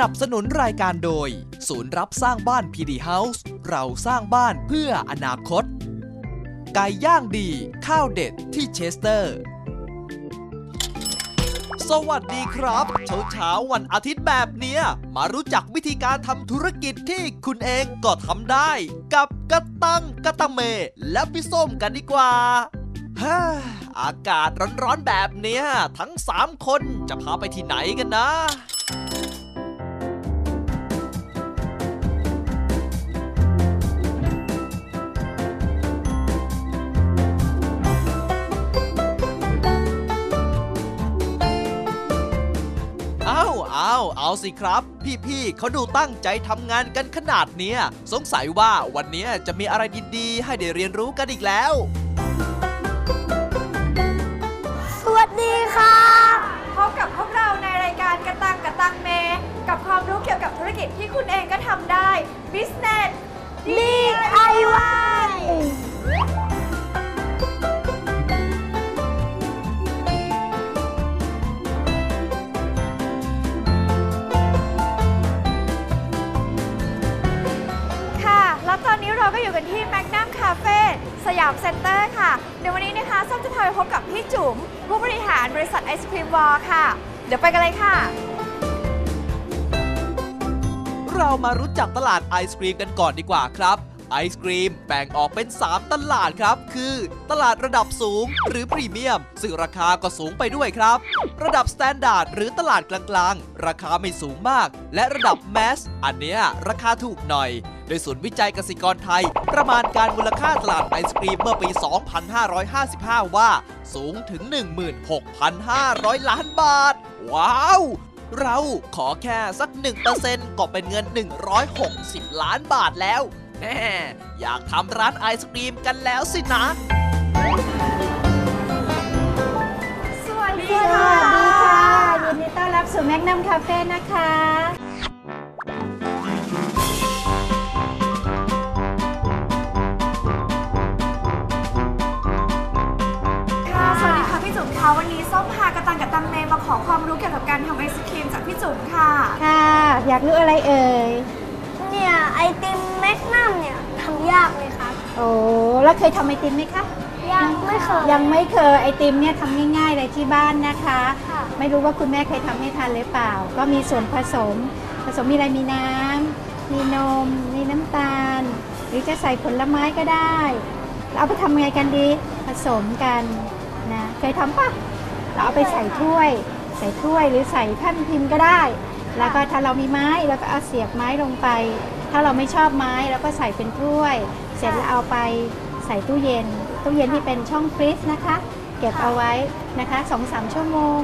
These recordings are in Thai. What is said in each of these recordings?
นับสนุนรายการโดย ศูนย์รับสร้างบ้านพีดีเฮาส์เราสร้างบ้านเพื่ออนาคต ไก่ย่างดี ข้าวเด็ดที่เชสเตอร์ สวัสดีครับ เช้าเช้าวันอาทิตย์แบบเนี้ย มารู้จักวิธีการทำธุรกิจที่คุณเองก็ทำได้ กับกระตังกระตังเม และพี่ส้มกันดีกว่าฮ่าอากาศร้อนๆแบบเนี้ย ทั้ง 3 คนจะพาไปที่ไหนกันนะ อ้าวอ้าวเอาสิครับ พี่ๆเขาดูตั้งใจทำงานกันขนาดเนี้ย สงสัยว่าวันเนี้ยจะมีอะไรดีๆ ให้ได้เรียนรู้กันอีกแล้ว สวัสดีครับพบกับพวกเราในรายการกระตังกระตังเม กับความรู้เกี่ยวกับธุรกิจที่คุณเองก็ทำได้ Business DIY เราก็อยู่กันที่ Magnum Cafe สยามเซ็นเตอร์ค่ะในวันนี้นะคะส้มจะพาไปพบกับพี่จุ๋มผู้บริหารบริษัทไอศครีมวอลค่ะ เดี๋ยวไปกันเลยค่ะ เรามารู้จักตลาดไอศกรีมกันก่อนดีกว่าครับไอศกรีมแบ่งออกเป็น 3 ตลาดครับ คือ ตลาดระดับสูงหรือพรีเมียม ซึ่งราคาก็สูงไปด้วยครับ ระดับสแตนดาร์ดหรือตลาดกลางๆ ราคาไม่สูงมาก และระดับแมสอันเนี้ยราคาถูกหน่อย โดยศูนย์วิจัยกสิกรไทย ประมาณการมูลค่าตลาดไอศกรีมเมื่อปี 2555 ว่า สูงถึง 16,500 ล้านบาท ว้าว เราขอแค่สัก 1%ก็เป็นเงิน 160 ล้านบาทแล้วแหมอยากทำร้านไอศกรีมกันแล้วสินะสวัสดีค่ะยินดีต้อนรับสู่แมกนัมคาเฟ่นะคะ วันนี้ส้มพากระตังกระตังเมมาขอความรู้เกี่ยวกับการทำไอศครีมจากพี่จุ๋มค่ะ ค่ะ อยากรู้อะไรเอ่ย เนี่ยไอติมแมกนัมเนี่ยทำยากเลยครับ โอ้แล้วเคยทำไอติมไหมคะ ยังไม่เคย ยังไม่เคยไอติมเนี่ยทำง่ายๆเลยที่บ้านนะคะ ค่ะ ไม่รู้ว่าคุณแม่เคยทำให้ทานหรือเปล่า ก็มีส่วนผสม ผสมมีอะไรมีน้ำมีนม มีน้ำตาล หรือจะใส่ผลไม้ก็ได้เราเอาไปทำไงกันดี ผสมกันนะ เคยทำปะเราเอาไปใส่ถ้วย ใส่ถ้วยหรือใส่แท่านพิมพ์ก็ได้ แล้วก็ถ้าเรามีไม้เราก็เอาเสียบไม้ลงไป ถ้าเราไม่ชอบไม้เราก็ใส่เป็นถ้วย เสร็จแล้วเอาไปใส่ตู้เย็น ตู้เย็นที่เป็นช่องฟรีซนะคะ เก็บเอาไว้นะคะสองสามชั่วโมง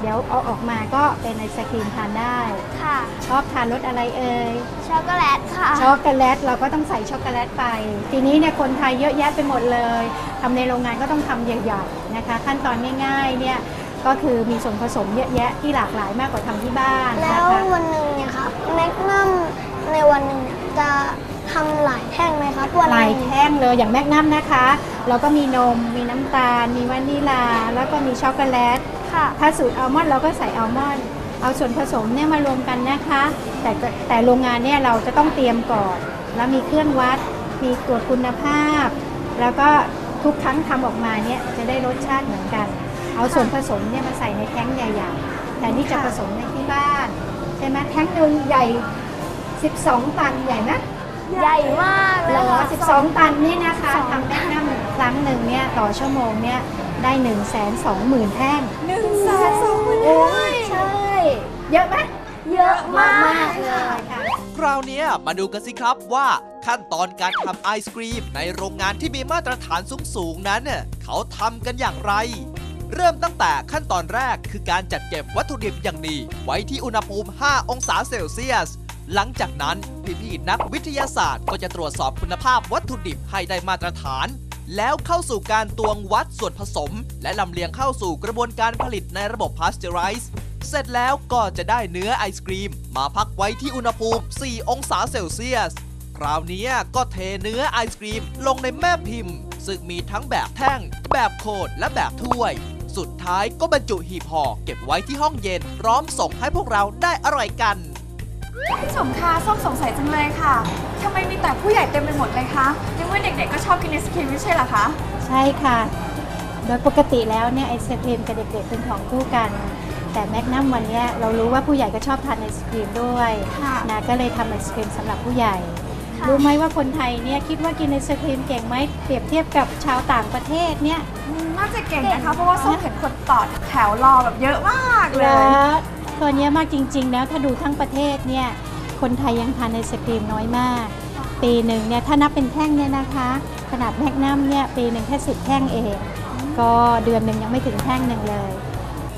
เดี๋ยวเอาออกมาก็เป็นไอศครีมทานได้ ค่ะ ชอบทานรสอะไรเอ่ย ช็อกโกแลตค่ะ ช็อกโกแลตเราก็ต้องใส่ช็อกโกแลตไป ทีนี้เนี่ยคนไทยเยอะแยะไปหมดเลยทำในโรงงานก็ต้องทำใหญ่ๆ นะคะ ขั้นตอนง่ายๆเนี่ยก็คือมีส่วนผสมเยอะแยะที่หลากหลายมากกว่าทำที่บ้านแล้นะวคะวันหนึ่งเนี่ยครับแมกนัมในวันหนึ่งเนี่ยจะทำหลายแท่งไหมครับวันหหลายนึ่งแท่งเลยอย่างแมกนัมนะคะเราก็มีนม มีน้ำตาล มีวานิลา แล้วก็มีช็อกโกแลต ค่ะ ถ้าสูตรอัลมอนด์เราก็ใส่อัลมอนด์เอาส่วนผสมเนี่ยมารวมกันนะคะ แต่ก็แต่โรงงานเนี่ยเราจะต้องเตรียมก่อน แล้วมีเครื่องวัด มีตรวจคุณภาพ แล้วก็ ทุกครั้งทำออกมาเนี่ยจะได้รสชาติเหมือนกัน เอาส่วนผสมเนี่ยมาใส่ในแท้งใหญ่ๆ แต่นี่จะผสมในที่บ้าน ใช่ไหมแท้งหนึ่งใหญ่ 12 ตันใหญ่ไหมใหญ่มากเลยเหรอค่ะ12 ตันนี่นะคะทำแมกนัมครั้งหนึ่งเนี่ยต่อชั่วโมงเนี่ยได้ 1 2 0 0 0 0 แท่งหนึ่งแสนสองหมื่นโอ้ยใช่ เยอะไหมเยอะมากเลย คราวนี้มาดูกันสิครับว่าขั้นตอนการทำไอศกรีมในโรงงานที่มีมาตรฐานสูงๆนั้น เขาทำกันอย่างไร เริ่มตั้งแต่ขั้นตอนแรกคือการจัดเก็บวัตถุดิบอย่างดี ไว้ที่อุณหภูมิ 5 องศาเซลเซียส หลังจากนั้นพี่ๆนักวิทยาศาสตร์ก็จะตรวจสอบคุณภาพวัตถุดิบให้ได้มาตรฐาน แล้วเข้าสู่การตวงวัดส่วนผสม และลำเลียงเข้าสู่กระบวนการผลิตในระบบ Pasteurize เส ร็จแล้วก็จะได้เนื้อไอศกรีม มาพักไว้ที่อุณหภูมิ 4 องศาเซลเซียส คราวนี้ก็เทเนื้อไอศกรีมลงในแม่พิมพ์ ซึ่งมีทั้งแบบแท่ง แบบโคนและแบบถ้วย สุดท้ายก็บรรจุหีบห่อเก็บไว้ที่ห้องเย็น พร้อมส่งให้พวกเราได้อร่อยกันพี่จุ๋มคะส้มสงสัยจังเลยค่ะทำไมมีแต่ผู้ใหญ่เต็มไปหมดเลยคะยังว่าเด็กๆก็ชอบกินไอศครีมไม่ใช่เหรอคะ ใช่ค่ะ โดยปกติแล้วเนี่ยไอศครีมกับเด็กๆเป็นของคู่กัน แต่แมกนัมวันเนี้ยเรารู้ว่าผู้ใหญ่ก็ชอบทานไอศครีมด้วยค่ะนะก็เลยทำไอศครีมสำหรับผู้ใหญ่ ค่ะรู้ไหมว่าคนไทยเนี่ยคิดว่ากินไอศครีมเก่งไหมเปรียบเทียบกับชาวต่างประเทศเนี่ยอืมน่าจะเก่งนะคะ เพราะว่าส้มเห็นคนต่อแถวรอแบบเยอะมากเลยแล้วตัวเนี้ยมากจริงๆแล้วถ้าดูทั้งประเทศเนี่ยคนไทยยังทานไอศครีมน้อยมาก ปีหนึ่งเนี่ยถ้านับเป็นแท่งเนี่ยนะคะ ขนาดแมกนัมเนี่ยปีหนึ่งแค่สิบแท่งเอง ก็เดือนหนึ่งยังไม่ถึงแท่งหนึ่งเลย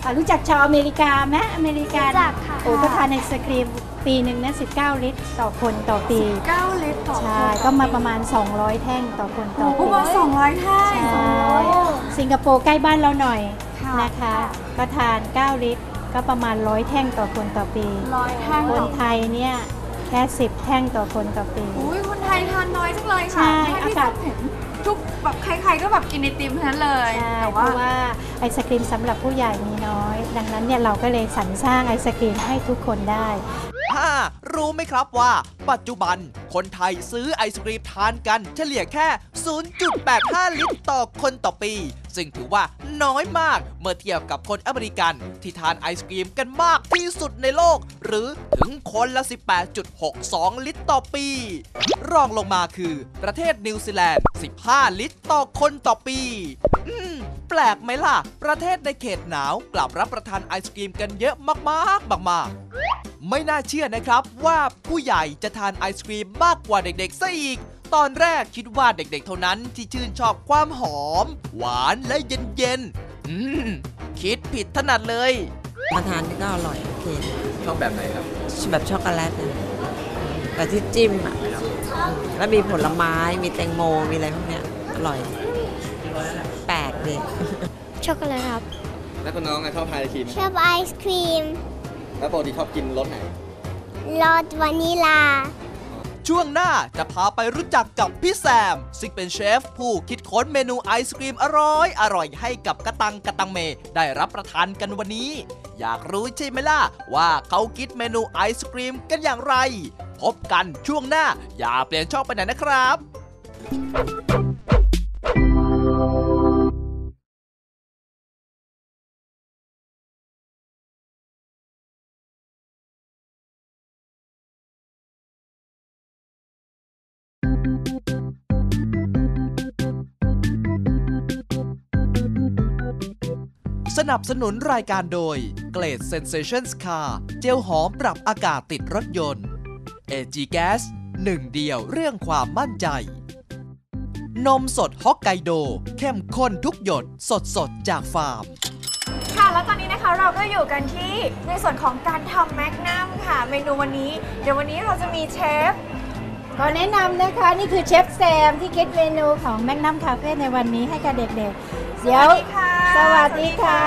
อะรู้จักชาวอเมริกาไหมอเมริการู้จักค่ะ โอ้ก็ทานไอศครีมปีหนึ่งเนี่ย19 ลิตรต่อคนต่อปี 9ลิตรต่อใช่ ก็มาประมาณ 200 แท่งต่อคนต่อโอ้ปีโหมา200แท่งใช่สิงคโปร์ใกล้บ้านเราหน่อยค่ะ นะคะ ก็ทาน 9 ลิตร ก็ประมาณ 100 แท่งต่อคนต่อปี ร้อยแท่งคนต่อไทยเนี่ยแค่ 10 แท่งต่อคนต่อปี อุ้ยคนไทยทานน้อยจังเลยใช่ค่ะที่อากาศส้มเห็นทุก แบบใครๆก็แบบกินไอติมทั้งนั้นเลย ใช่แต่เพว่า ราะว่าไอศครีมสำหรับผู้ใหญ่มีน้อย ดังนั้นเนี่ยเราก็เลยสรรสร้างไอศครีมให้ทุกคนได้ฮ่า รู้ไหมครับว่า ปัจจุบันคนไทยซื้อไอศกรีมทานกัน เฉลี่ยแค่ 0.85 ลิตรต่อคนต่อปี ซึ่งถือว่าน้อยมากเมื่อเทียบกับคนอเมริกัน ที่ทานไอศกรีมกันมากที่สุดในโลก หรือถึงคนละ 18.62 ลิตรต่อปี รองลงมาคือ ประเทศนิวซีแลนด์ 15 ลิตรต่อคนต่อปีแปลกไหมล่ะ ประเทศในเขตหนาวกลับรับประทานไอศกรีมกันเยอะมากๆมากๆ ไม่น่าเชื่อนะครับว่าผู้ใหญ่จะทานไอศกรีมมากกว่าเด็กๆซะอีก ตอนแรกคิดว่าเด็กๆเท่านั้นที่ชื่นชอบความหอม หวานและเย็นๆอืมคิดผิดถนัดเลย มาทานนี่ก็อร่อยโอเคชอบแบบไหนครับ แบบช็อกโกแลตนะแต่ที่จิ้มอะแล้วมีผลไม้มีแตงโมมีอะไรพวกเนี้ยอร่อยแปลกดีช็อกโกแลตครับ แล้วคุณน้องอะชอบทานไอศครีมไหม ชอบไอศครีม แล้วปกติชอบกินรสไหน รสวานิลา ช่วงหน้าจะพาไปรู้จักกับพี่แซม ซึ่งเป็นเชฟผู้คิดค้นเมนูไอศกรีมอร่อย อร่อยให้กับกระตังกระตังเม ได้รับประทานกันวันนี้ อยากรู้ใช่ไหมล่ะ ว่าเขาคิดเมนูไอศกรีมกันอย่างไร พบกันช่วงหน้า อย่าเปลี่ยนช่องไปไหนนะครับ สนับสนุนรายการโดย เกรด Sensations Car เจลหอมปรับอากาศติดรถยนต์ AG Gas หนึ่งเดียวเรื่องความมั่นใจ นมสดฮอกไกโด เข้มข้นทุกหยดสดสดจากฟาร์ม ค่ะแล้วตอนนี้นะคะเราก็อยู่กันที่ในส่วนของการทำแมกนัมค่ะ เมนูวันนี้ เดี๋ยววันนี้เราจะมีเชฟ ขอแนะนำนะคะนี่คือเชฟแซมที่คิดเมนูของแมกนัมคาเฟ่ในวันนี้ให้กับเด็กๆ เดี๋ยวสวัสดีค่ะสวัสดีค่ะ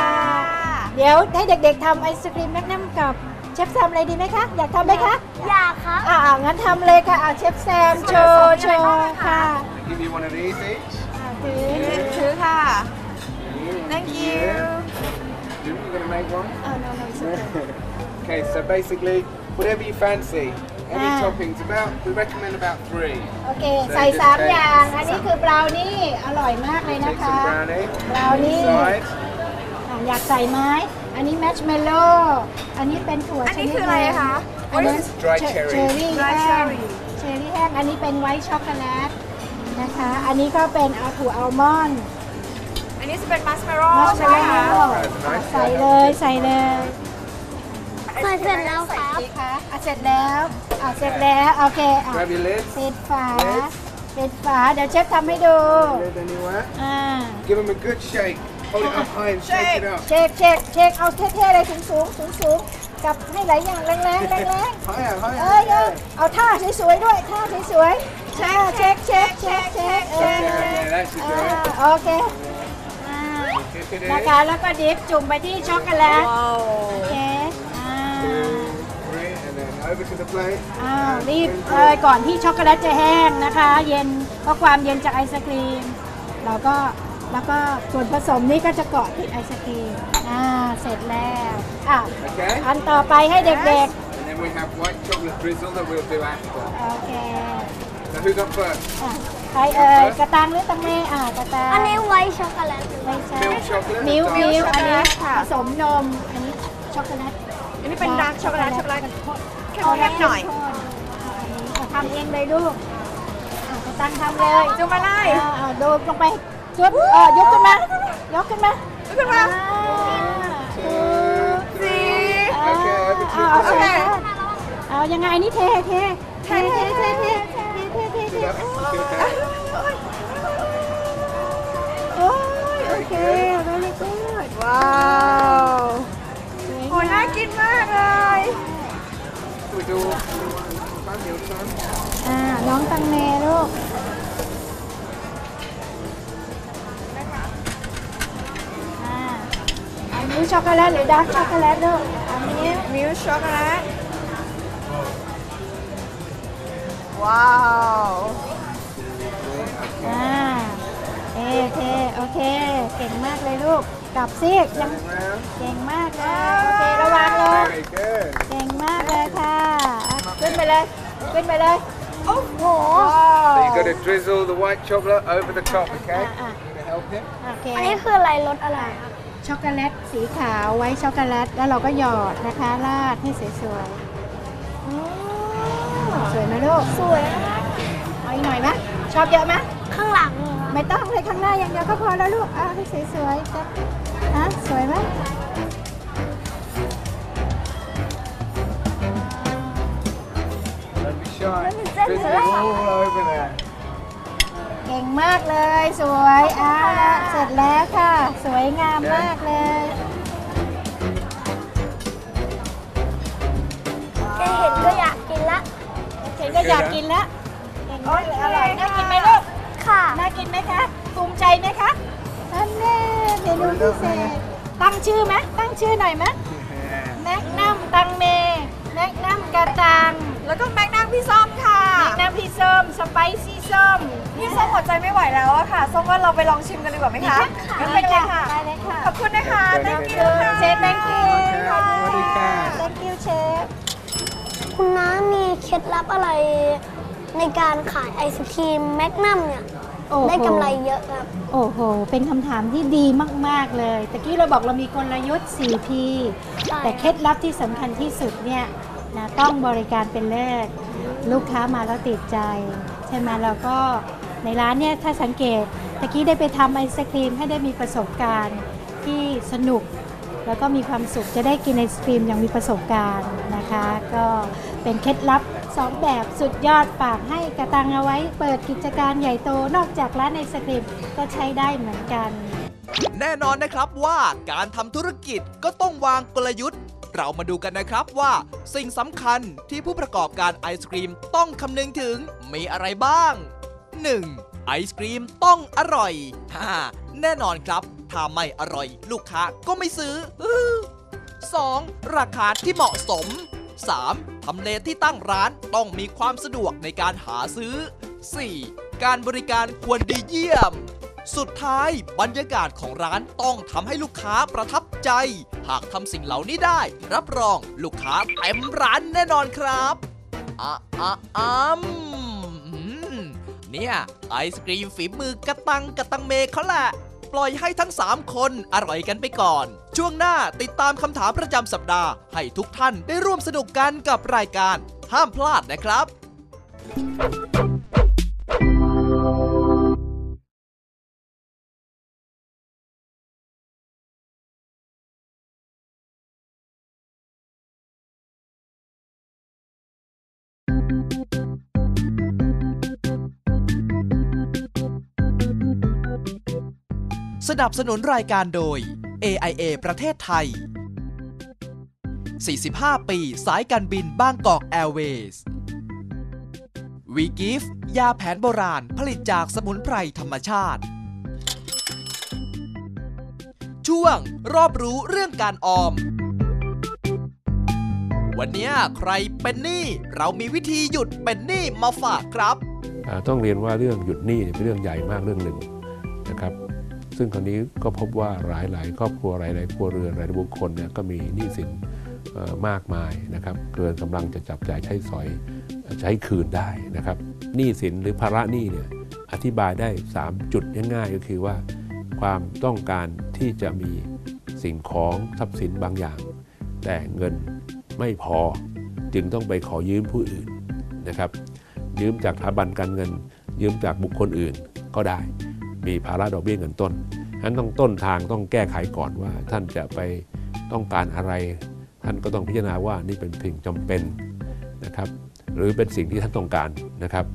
เดี๋ยวให้เด็กๆทำไอศครีมแมกนัมกับเชฟแซมอะไรดีไหมคะ อยากทำไหมคะ อยากครับอ่างั้นทำเลยค่ะอ่าเชฟแซมโชว์โชว์ค่ะ Give you one of these each อ่าถือถือค่ะ thank you You gonna make one? เอา no no it's okay. Okay, so basically, whatever you fancy. Any Ah. toppings, about we recommend about three. โอเค ใส่สามอย่าง อันนี้คือบราวนี่ อร่อยมากเลยนะ Take คะ some brownie. บราวนี่ Side. อะอยากใส่ไหม้อันนี้แมชเมลโล่ อันนี้เป็นถั่วอันนี้ชดคืออะไรคะอันนี้ This is dry เช cherry เชอรี่ Dry แห้ง cherry เชอรี่แห้ง อันนี้เป็นไวท์ช็อกโกแลตนะคะ อันนี้ก็เป็นเอาถั่วอัลมอนด์อันนี้จะเป็นมัสเมโร่มัชใช่เมไหมลคะโล่ใส่เลยใส่เลยใส่เสร็จแล้วครับดีคะอะเสร็จแล้ว อะเสร็จแล้ว โอเคอะ Grab your lid. ปิดฝาปิดฝา เดี๋ยวเชฟทำให้ดู Lid anywhere. อ่า Give them a good shake. Hold it up high and shake it up. เช็คเช็คเช็คเอาเท่ๆเลยสูงสูงสูงสูงๆกับให้หลายอย่างแรงๆแรงๆ Higher, เอ้ย higher. เอ้ยเอาท่าสวยๆด้วยท่าสวยๆเช็คเช็คเช็คเช็คเช็คเออ Yeah, yeah, that's อ่า it. โอเคอ่า Dip it นะคะ in. แล้วก็ดิฟจุ่มไปที่ช็อกโกแลตว้าวโอเคอ่า Two, three, and then over to the plate. อ้าวรีบเลยก่อนที่ช็อกโกแลตจะแห้งนะคะ เย็นเพราะความเย็นจากไอศครีมเราก็แล้วก็ส่วนผสมนี้ก็จะเกาะที่ไอศครีมอ่าเสร็จแล้วอะ Okay. อันต่อไปให้เด็ก And then we have white chocolate drizzle that we'll do after. ๆ โอเค So who's up first? อะใครเอ่ยกระตังหรือตังเมอ่ากระตังอันนี้ไว้ช็อกโกแลต ไม่ใช่ Milk chocolate. มิล dark มิล chocolate. อันนี้ค่ะผสมนม อันนี้ช็อกโกแลต อันนี้เป็นดาร์กช็อกโกแลตช็อกโกแลตเข้มเข้มๆหน่อยอันนี้อะทำเองเลยลูกอะกระตังทำเลยจุ่มมาเลยอ่าอ่าโดดลงไปจุดเออยกขึ้นมายกขึ้นมาลุกขึ้นมาถูกสี่อ่าโอเคเอาไปชิมเอาโอเคเอายังไงนี่เทเทเทเทเทเทเทเทเทเท Okay. โอ้ยโอเค very good ว้าวโอ้ย น่ากินมากเลย We do time, your turn. อ่า น้องตังเมลูกอ่าอันนี้ช็อกโกแลตหรือดาร์กช็อกโกแลตลูกอันนี้มิลช็อกโกแลต ว้าวอ่าเอโอเคโอเค เก่งมากเลยลูก กลับซิยัง Round. เก่งมากเลยโอเคระวังลง Very good. เก่งมากเลยค่ะอะ ขึ้นไปเลยขึ้นไปเลยโอ้โห So you've got to drizzle the white chocolate over the top, okay? Ah, ah. Gonna help him? โอเคอันนี้คืออะไรรสอะไรครับช็อกโกแลตสีขาวไว้ช็อกโกแลตแล้วเราก็หยอดนะคะราดให้สวยๆอ๋อสวยไหมลูกสวยมากเอาอีกหน่อยไหมชอบเยอะไหมข้างหลังเลยครับ ไม่ต้องเลยข้างหน้าอย่างเดียวก็พอแล้วลูกเอาให้สวยๆจ้ะฮะสวยไหม Don't be shy. Drizzle it all over there. เก่งมากเลยสวยอ่าเสร็จแล้วค่ะ สวยงามมากเลยแค่เห็นก็อยากกินละเห็นก็อยากกินแล้วเก่งมากเลยอร่อยน่ากิน กินไหมคะภูมิใจไหมคะอันแน่เมนูพิเศษตั้งชื่อไหมตั้งชื่อหน่อยไหม Yeah. แมกนัมตังเม แมกนัมกระตัง แล้วก็แมกนัมพี่ส้มค่ะแมกนัมพี่ส้มสไปซี่ส้มพี่ส้มหัวใจไม่ไหวแล้วอะค่ะส้มว่าเราไปลองชิมกันดีกว่าไหมคะงั้นไปเลยค่ะไปเลยค่ะ ขอบคุณนะคะ thank you ค่ะเชฟ thank you ค่ะสวัสดีค่ะ thank you เชฟคุณน้ามีเคล็ดลับอะไรในการขายไอศครีมแมกนัมเนี่ย โอ้โหได้กำไรเยอะครับ โอ้โห เป็นคำถามที่ดีมาก ๆ เลย ตะกี้เราบอกเรามีกลยุทธ์ 4P ใช่ แต่เคล็ดลับที่สำคัญที่สุดเนี่ยนะต้องบริการเป็นเลิศ ลูกค้ามาแล้วติดใจ ใช่ไหมแล้วก็ในร้านเนี่ยถ้าสังเกตตะกี้ได้ไปทำไอศครีมให้ได้มีประสบการณ์ที่สนุก แล้วก็มีความสุขจะได้กินไอศครีมอย่างมีประสบการณ์นะคะ ก็เป็นเคล็ดลับ สองแบบสุดยอดฝากให้กระตังเอาไว้ เปิดกิจการใหญ่โตนอกจากร้านไอศครีมก็ใช้ได้เหมือนกัน แน่นอนนะครับว่าการทำธุรกิจก็ต้องวางกลยุทธ์ เรามาดูกันนะครับว่าสิ่งสำคัญที่ผู้ประกอบการไอศครีมต้องคำนึงถึงมีอะไรบ้าง 1. ไอศครีมต้องอร่อยฮ่าแน่นอนครับ ถ้าไม่อร่อย ลูกค้าก็ไม่ซื้ออื้อ 2. ราคาที่เหมาะสม 3. ทำเลที่ตั้งร้านต้องมีความสะดวกในการหาซื้อ 4. การบริการควรดีเยี่ยม สุดท้ายบรรยากาศของร้านต้องทำให้ลูกค้าประทับใจ หากทำสิ่งเหล่านี้ได้ รับรองลูกค้าเต็มร้านแน่นอนครับอะอะอ้ำอืมเนี่ยไอศกรีมฝีมือกระตังกระตังเมเขาแหละ ปล่อยให้ทั้ง 3 คนอร่อยกันไปก่อน ช่วงหน้าติดตามคำถามประจำสัปดาห์ให้ทุกท่านได้ร่วมสนุกกันกับรายการ ห้ามพลาดนะครับ นับสนุนรายการโดย AIA ประเทศไทย 45 ปี สายการบินบางกอกแอร์เวย์สวีกิฟยาแผนโบราณผลิตจากสมุนไพรธรรมชาติ ช่วงรอบรู้เรื่องการออม วันนี้ใครเป็นหนี้ เรามีวิธีหยุดเป็นหนี้มาฝากครับ ต้องเรียนว่าเรื่องหยุดหนี้เป็นเรื่องใหญ่มากเรื่องหนึ่งนะครับ ซึ่งคราวนี้ก็พบว่าหลายหลายๆครอบครัวหลายหลาย ๆ ครัวเรือนหลายๆบุคคลเนี่ยก็มีหนี้สินมากมายนะครับเกินกำลังจะจับจ่ายใช้สอยใช้คืนได้นะครับหนี้สินหรือภาระหนี้เนี่ยอธิบายได้ 3 จุดง่ายๆก็คือว่า ความต้องการที่จะมีสิ่งของทรัพย์สินบางอย่าง แต่เงินไม่พอจึงต้องไปขอยืมผู้อื่นนะครับยืมจากสถาบันการเงิน ยืมจากบุคคลอื่นก็ได้ มีภาระดอกเบี้ยเงินต้นฉะนั้นต้องต้นทางต้องแก้ไขก่อนว่า ท่านจะไปต้องการอะไร ท่านก็ต้องพิจารณาว่านี่เป็นสิ่งจำเป็นนะครับ หรือเป็นสิ่งที่ท่านต้องการนะครับ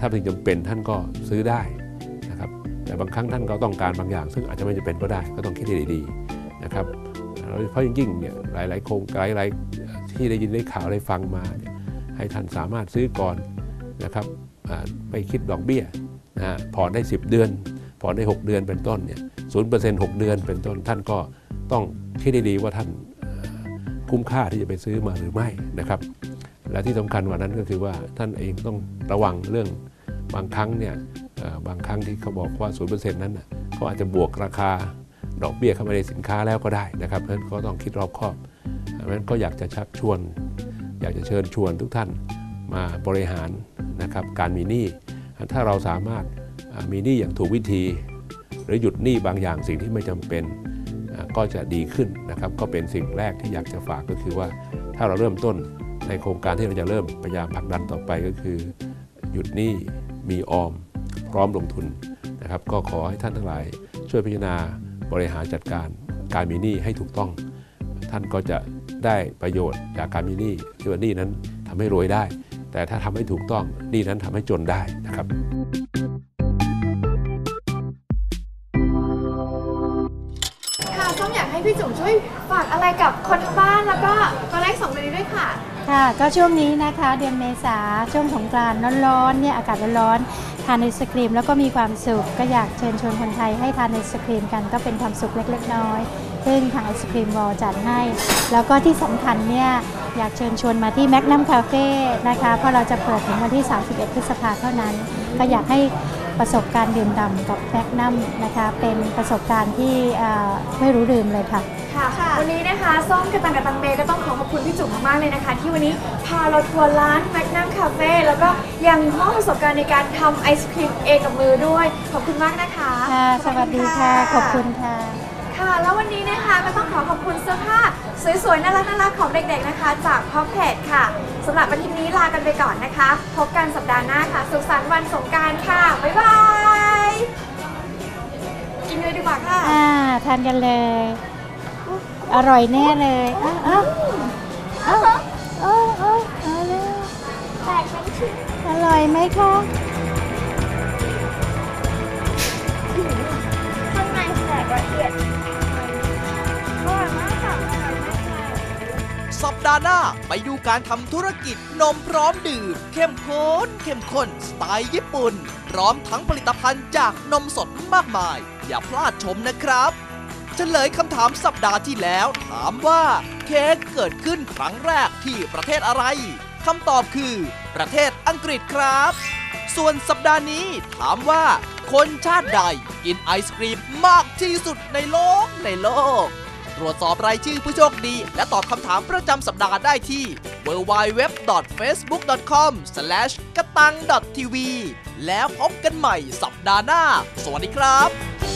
ถ้าเป็นสิ่งจำเป็นท่านก็ซื้อได้นะครับ แต่บางครั้งท่านก็ต้องการบางอย่าง ซึ่งอาจจะไม่จำเป็นก็ได้ ก็ต้องคิดให้ดีๆนะครับเฉพาะยิ่งๆเนี่ยหลายๆโครงการหลายๆที่ได้ยินได้ข่าวได้ฟังมาเนี่ยให้ท่านสามารถซื้อก่อนนะครับไม่คิดดอกเบี้ยนะฮะผ่อนได้ 10 เดือน ผ่อนได้ 6 เดือนเป็นต้นเนี่ยศูนย์เปอร์เซ็นต์หเดือนเป็นต้นท่านก็ต้องคิดได้ดีว่าท่านคุ้มค่าที่จะไปซื้อมาหรือไม่นะครับ และที่สำคัญกว่านั้นก็คือว่าท่านเองต้องระวังเรื่องบางครั้งเนี่ยบางครั้งที่เขาบอกว่าศูนย์เปอร์เซ็นต์นั้นเขาอาจจะบวกราคาดอกเบี้ยเข้ามาในสินค้าแล้วก็ได้นะครับเพราะฉะนั้นก็ต้องคิดรอบคอบเพราะฉะนั้นก็อยากจะชักชวน อยากจะเชิญชวนทุกท่านมาบริหารนะครับการมีหนี้ถ้าเราสามารถ มีหนี้อย่างถูกวิธี หรือหยุดหนี้บางอย่างสิ่งที่ไม่จำเป็นก็จะดีขึ้นนะครับ ก็เป็นสิ่งแรกที่อยากจะฝากก็คือว่าถ้าเราเริ่มต้นในโครงการที่เราจะเริ่มพยายามผลักดันต่อไปก็คือ หยุดหนี้มีออม พร้อมลงทุนนะครับ ก็ขอให้ท่านทั้งหลายช่วยพิจารณาบริหารจัดการการมีหนี้ให้ถูกต้อง ท่านก็จะได้ประโยชน์จากการมีหนี้ที่ว่าหนี้นั้นทำให้รวยได้ แต่ถ้าทำให้ถูกต้องหนี้นั้นทำให้จนได้นะครับ พี่จุ๋มช่วยฝากอะไรกับคนทางบ้านแล้วก็ตัวเลขสองเดือนนี้ด้วยค่ะ ค่ะก็ช่วงนี้นะคะเดือนเมษาช่วงของกรานต์ร้อนๆเนี่ยอากาศร้อนๆทานไอศครีมแล้วก็มีความสุขก็อยากเชิญชวนคนไทยให้ทานไอศครีมกันก็เป็นความสุขเล็ก ๆ น้อยๆซึ่งทางไอศครีมวอลจัดให้ แล้วก็ที่สำคัญเนี่ยอยากเชิญชวนมาที่แมกนัมคาเฟ่นะคะเพราะเราจะเปิดถึงวันที่ 31 พฤษภาเท่านั้น ก็อยากให้ ประสบการณ์ดื่มด่ำกับแมกนัมนะคะ เป็นประสบการณ์ที่เอ่อไม่รู้ลืมเลยค่ะค่ะ วันนี้นะคะส้มกระตังกับตังเมก็ต้องขอขอบคุณพี่จุ๋มมากๆเลยนะคะ ที่วันนี้พาเราทัวร์ร้านแมกนัมคาเฟ่แล้วก็ยังมอบประสบการณ์ในการทำไอศครีมเองกับมือด้วย ขอบคุณมากนะคะค่ะสวัสดีค่ะ ขอบคุณค่ะ ค่ะ แล้ววันนี้นะคะก็ต้องขอขอบคุณเสื้อผ้า สวยๆ น่ารักน่ารักๆของเด็กๆนะคะ จากพ็อเพจค่ะสำหรับวันที่นี้ลากันไปก่อนนะคะ พบกันสัปดาห์หน้าค่ะ สุขสันต์วันสงการค่ะ บ๊ายบาย กินเลยดีกว่าค่ะ อ่า ทานกันเลย อร่อยแน่เลยอ้าวอ้าวอ้าวอ้าวอ้าวเอาเลยแตกเป็นชิ้นอร่อยไหมคะข้างในแตกละเอียด สัปดาห์หน้า ไปดูการทำธุรกิจนมพร้อมดื่ม เข้มข้นเข้มข้นสไตล์ญี่ปุ่น พร้อมทั้งผลิตภัณฑ์จากนมสดมากมาย อย่าพลาดชมนะครับเฉลยคำถามสัปดาห์ที่แล้ว ถามว่าเค้กเกิดขึ้นครั้งแรกที่ประเทศอะไรคำตอบคือ ประเทศอังกฤษครับ ส่วนสัปดาห์นี้ถามว่า คนชาติใดกินไอศกรีมมากที่สุดในโลกในโลก ตรวจสอบรายชื่อผู้โชคดี และตอบคำถามประจำสัปดาห์ได้ที่ www.facebook.com กระตัง .tv แล้วพบกันใหม่สัปดาห์หน้า สวัสดีครับ